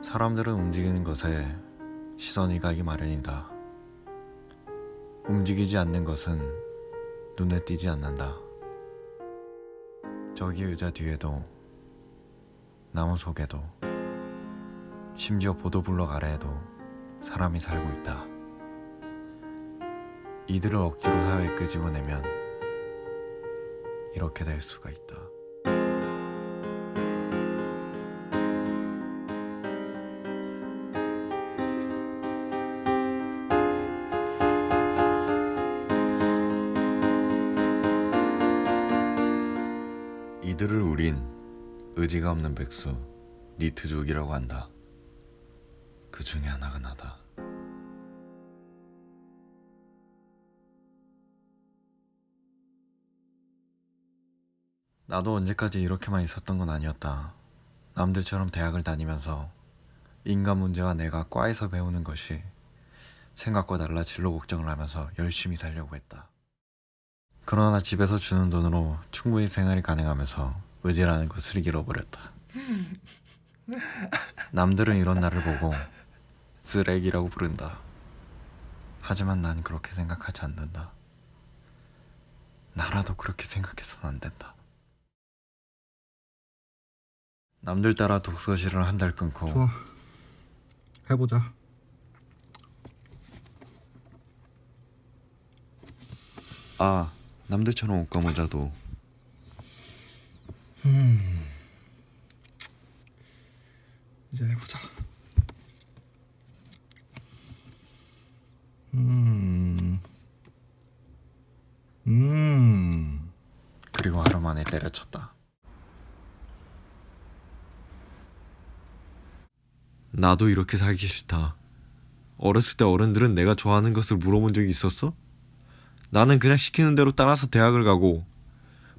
사람들은 움직이는 것에 시선이 가기 마련이다. 움직이지 않는 것은 눈에 띄지 않는다. 저기 의자 뒤에도 나무 속에도 심지어 보도블럭 아래에도 사람이 살고 있다. 이들을 억지로 사회에 끄집어내면 이렇게 될 수가 있다. 이들을 우린 의지가 없는 백수 니트족이라고 한다. 그 중에 하나가 나다. 나도 언제까지 이렇게만 있었던 건 아니었다. 남들처럼 대학을 다니면서 인간 문제와 내가 과에서 배우는 것이 생각과 달라 진로 걱정을 하면서 열심히 살려고 했다. 그러나 집에서 주는 돈으로 충분히 생활이 가능하면서 의지라는 것을 잃어버렸다. 남들은 이런 나를 보고 쓰레기라고 부른다. 하지만 난 그렇게 생각하지 않는다. 나라도 그렇게 생각해서는 안 된다. 남들 따라 독서실을 한 달 끊고 좋아 해보자 아 남들처럼 옷과 모자도 이제 해보자 음. 음. 그리고 하루 만에 때려쳤다. 나도 이렇게 살기 싫다. 어렸을 때 어른들은 내가 좋아하는 것을 물어본 적이 있었어? 나는 그냥 시키는 대로 따라서 대학을 가고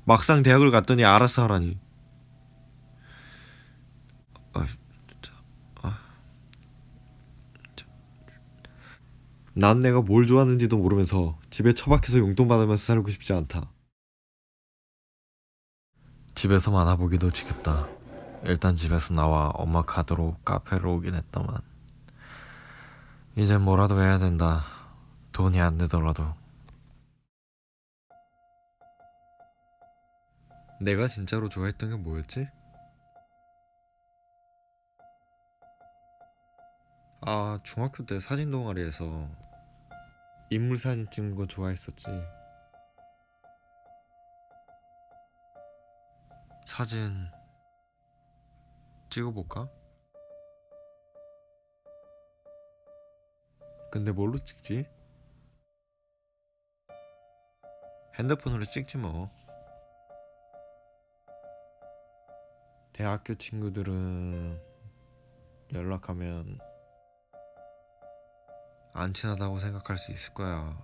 막상 대학을 갔더니 알아서 하라니. 아, 저, 아, 저. 난 내가 뭘 좋아하는지도 모르면서 집에 처박혀서 용돈 받으면서 살고 싶지 않다. 집에서 만화 보기도 지겹다. 일단 집에서 나와 엄마 카드로 카페를 오긴 했다만 이제 뭐라도 해야 된다. 돈이 안 되더라도 내가 진짜로 좋아했던 게 뭐였지? 아 중학교 때 사진 동아리에서 인물 사진 찍는 거 좋아했었지. 사진 찍어볼까? 근데 뭘로 찍지? 핸드폰으로 찍지 뭐. 대학교 친구들은 연락하면 안 친하다고 생각할 수 있을 거야.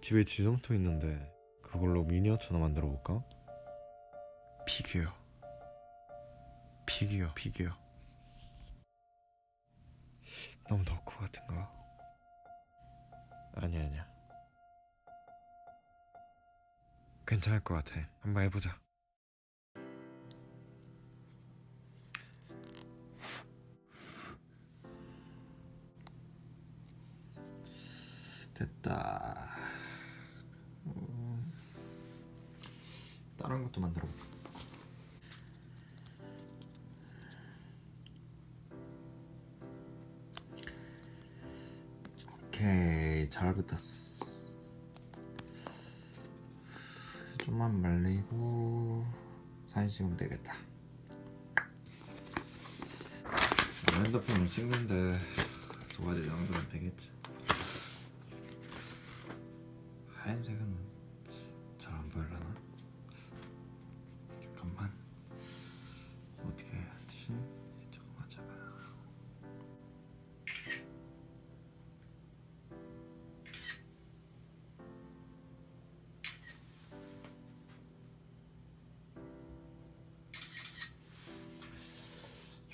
집에 지점토 있는데 그걸로 미니어처나 만들어 볼까? 피규어 피규어 피규어 너무 덕후 같은가? 아니야 아니야 괜찮을 것 같아. 한번 해보자. 됐다. 음, 다른 것도 만들어 볼까? 오케이 잘 붙었어 좀만 말리고 사진 찍으면 되겠다. 핸드폰을 찍는데 두 가지 정도면 되겠지. 하얀색은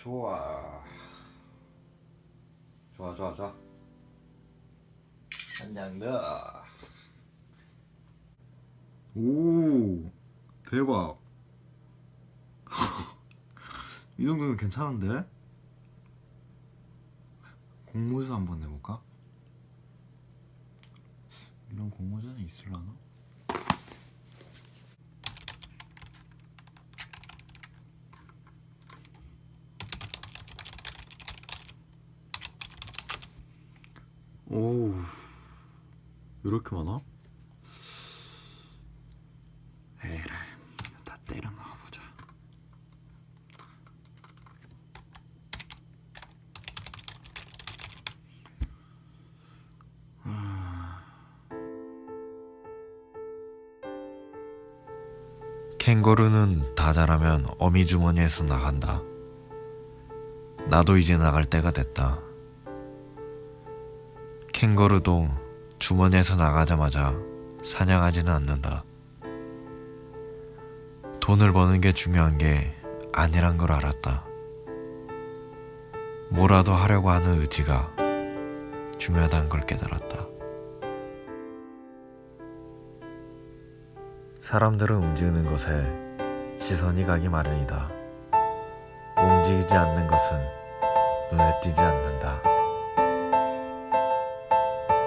좋아 좋아 좋아 좋아 한장 더. 오 대박. 이 정도면 괜찮은데? 공모전 한번 내볼까? 이런 공모전이 있을라나? 이렇게 많아? 에라이, 다 때려 넣어보자. 캥거루는 다 자라면 어미 주머니에서 나간다. 나도 이제 나갈 때가 됐다. 캥거루도 주머니에서 나가자마자 사냥하지는 않는다. 돈을 버는 게 중요한 게 아니란 걸 알았다. 뭐라도 하려고 하는 의지가 중요하다는 걸 깨달았다. 사람들은 움직이는 것에 시선이 가기 마련이다. 움직이지 않는 것은 눈에 띄지 않는다.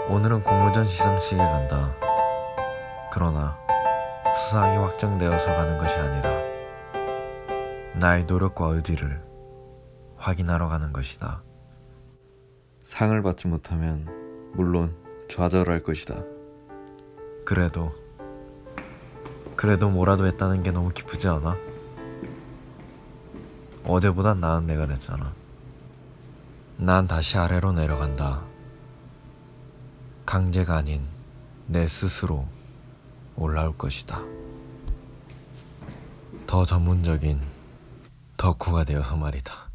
오늘은 공모전 시상식에 간다. 그러나 수상이 확정되어서 가는 것이 아니다. 나의 노력과 의지를 확인하러 가는 것이다. 상을 받지 못하면 물론 좌절할 것이다. 그래도 그래도 뭐라도 했다는 게 너무 기쁘지 않아? 어제보단 나은 내가 됐잖아. 난 다시 아래로 내려간다. 강제가 아닌 내 스스로 올라올 것이다. 더 전문적인 덕후가 되어서 말이다.